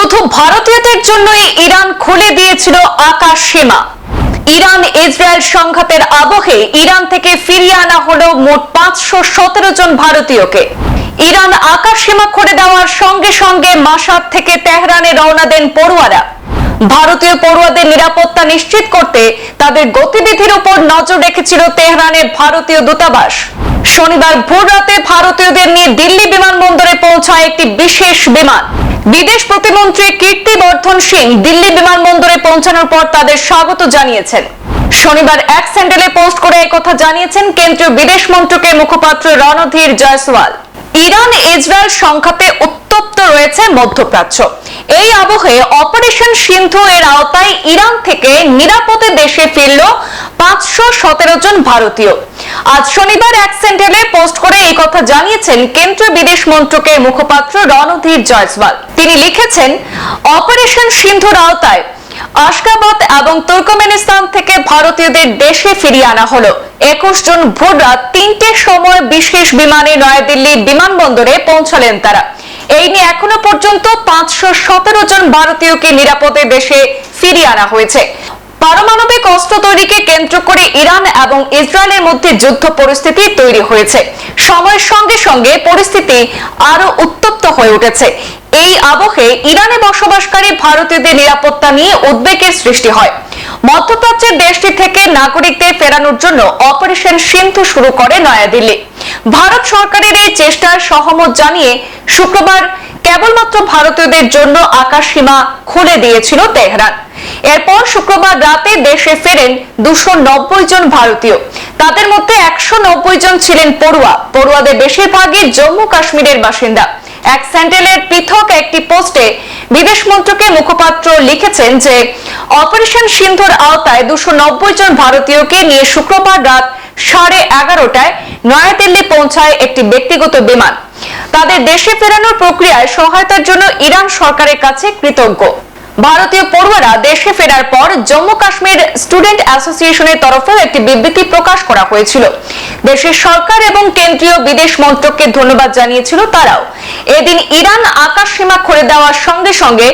শুধু ভারতীয়দের জন্যই ইরান খুলে দিয়েছিল আকাশ সীমা। ইরান ইসরায়েল সংঘাতের আবহে ইরান থেকে ফিরিয়ে আনা হলো মোট পাঁচশো সতেরো জন ভারতীয়কে। ইরান আকাশ সীমা খুলে দেওয়ার সঙ্গে সঙ্গে মাসাদ থেকে তেহরানে রওনা দেন পড়ুয়ারা। ভারতীয় পড়ুয়াদের নিরাপত্তা নিশ্চিত করতে তাদের গতিবিধির উপর নজর রেখেছিল তেহরানের ভারতীয় দূতাবাস। শনিবার ভোর রাতে ভারতীয়দের নিয়ে দিল্লি বিমানবন্দরে পৌঁছায় একটি বিশেষ বিমান। বিদেশ প্রতিমন্ত্রী কীর্তিবর্ধন সিং দিল্লি বিমানবন্দরে পৌঁছানোর পর তাদের স্বাগত জানিয়েছেন। শনিবার এক স্যান্ডেলে পোস্ট করে কথা জানিয়েছেন কেন্দ্রীয় বিদেশ মন্ত্রকের মুখপাত্র রণধীর জয়সওয়াল। ইরান, ইসরায়েল সংঘাতে উত্তপ্ত রয়েছে মধ্যপ্রাচ্য। এই আবহে অপারেশন সিন্ধু এর আওতায় ইরান থেকে নিরাপদে দেশে ফিরল পাঁচশো সতেরো জন ভারতীয়। আজ শনিবার এক সেন্টেলে পোস্ট করে এই কথা জানিয়েছেন কেন্দ্রীয় বিদেশ মন্ত্রকের মুখপাত্র রণধীর জয়সওয়াল। তিনি লিখেছেন, অপারেশন সিন্ধুর আওতায় আশকাবাদ এবং তুর্কমেনিস্তান থেকে ভারতীয়দের দেশে ফিরিয়ে আনা হলো। একুশ জন ভোর রাত তিনটের সময় বিশেষ বিমানে নয়াদিল্লি বিমানবন্দরে পৌঁছালেন তারা। এই নিয়ে এখনও পর্যন্ত পাঁচশো সতেরো জন ভারতীয়কে নিরাপদে দেশে ফিরিয়ে আনা হয়েছে। পারমাণবিক অস্ত্র তৈরিকে কেন্দ্র করে ইরান এবং ইসরায়েলের মধ্যে যুদ্ধ পরিস্থিতি তৈরি হয়েছে। সময়ের সঙ্গে সঙ্গে পরিস্থিতি আরও উত্তপ্ত হয়ে উঠেছে। এই আবহে ইরানে বসবাসকারী ভারতীয়দের নিরাপত্তা নিয়ে উদ্বেগের সৃষ্টি হয়। মধ্যপ্রাচ্যের দেশটি থেকে নাগরিকদের ফেরানোর জন্য অপারেশন সিন্ধু শুরু করে নয়াদিল্লি। ভারত সরকারের এই চেষ্টার সহমত জানিয়ে শুক্রবার কেবলমাত্র ভারতীয়দের জন্য আকাশ সীমা খুলে দিয়েছিল তেহরান। এরপর শুক্রবার রাতে দেশে ফেরেন দুশো জন ভারতীয়। তাদের মধ্যে একশো নব্বই জন ছিলেন পড়ুয়া। পড়ুয়াদের বেশিরভাগই জম্মু কাশ্মীরের বাসিন্দা। এক স্যান্ডেলের পৃথক একটি পোস্টে বিদেশ মন্ত্রকের মুখপাত্র লিখেছেন যে, অপারেশন সিন্ধুর আওতায় দুশো জন ভারতীয়কে নিয়ে শুক্রবার রাত সাড়ে এগারোটায় নয়াদিল্লি পৌঁছায় একটি ব্যক্তিগত বিমান। তাদের দেশে ফেরানোর প্রক্রিয়ায় সহায়তার জন্য ইরান সরকারের কাছে কৃতজ্ঞ। ভারতীয় পড়ুয়ারা দেশে ফেরার পর জম্মু কাশ্মীর স্টুডেন্ট অ্যাসোসিয়েশনের তরফেও একটি বিবৃতি প্রকাশ করা হয়েছিল। দেশের সরকার এবং কেন্দ্রীয় বিদেশ মন্ত্রককে ধন্যবাদ জানিয়েছিল তারাও। এদিন ইরান আকাশ সীমা খুলে দেওয়ার সঙ্গে সঙ্গে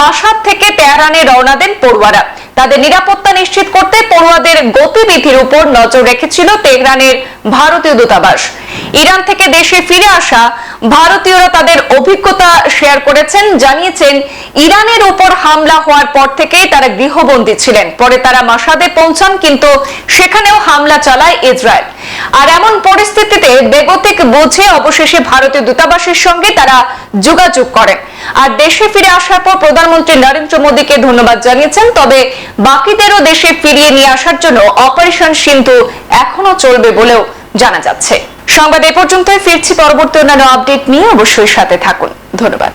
মাসাদ থেকে তেহরানে রওনা দেন পড়ুয়ারা। তাদের নিরাপত্তা নিশ্চিত করতে পড়ুয়াদের গতিবিধির উপর নজর রেখেছিল তেহরানের ভারতীয় দূতাবাস। ইরান থেকে দেশে ফিরে আসা ভারতীয়রা তাদের অভিজ্ঞতা শেয়ার করেছেন, জানিয়েছেন ইরানের উপর হামলা হওয়ার পর থেকেই তারা গৃহবন্দী ছিলেন। পরে তারা মাসাদে পৌঁছান, কিন্তু সেখানেও হামলা চালায় ইসরায়েল। আর এমন পরিস্থিতিতে বেগতিক বুঝে অবশেষে ভারতীয় দূতাবাসের সঙ্গে তারা যোগাযোগ করেন। আর দেশে ফিরে আসার পর প্রধানমন্ত্রী নরেন্দ্র মোদীকে ধন্যবাদ জানিয়েছেন, তবে বাকিদেরও দেশে ফিরিয়ে নিয়ে আসার জন্য অপারেশন সিন্ধু এখনও চলবে বলেও জানা যাচ্ছে। সংবাদ এ পর্যন্তই ফিরছি পরবর্তী অন্যান্য আপডেট নিয়ে অবশ্যই সাথে থাকুন। ধন্যবাদ।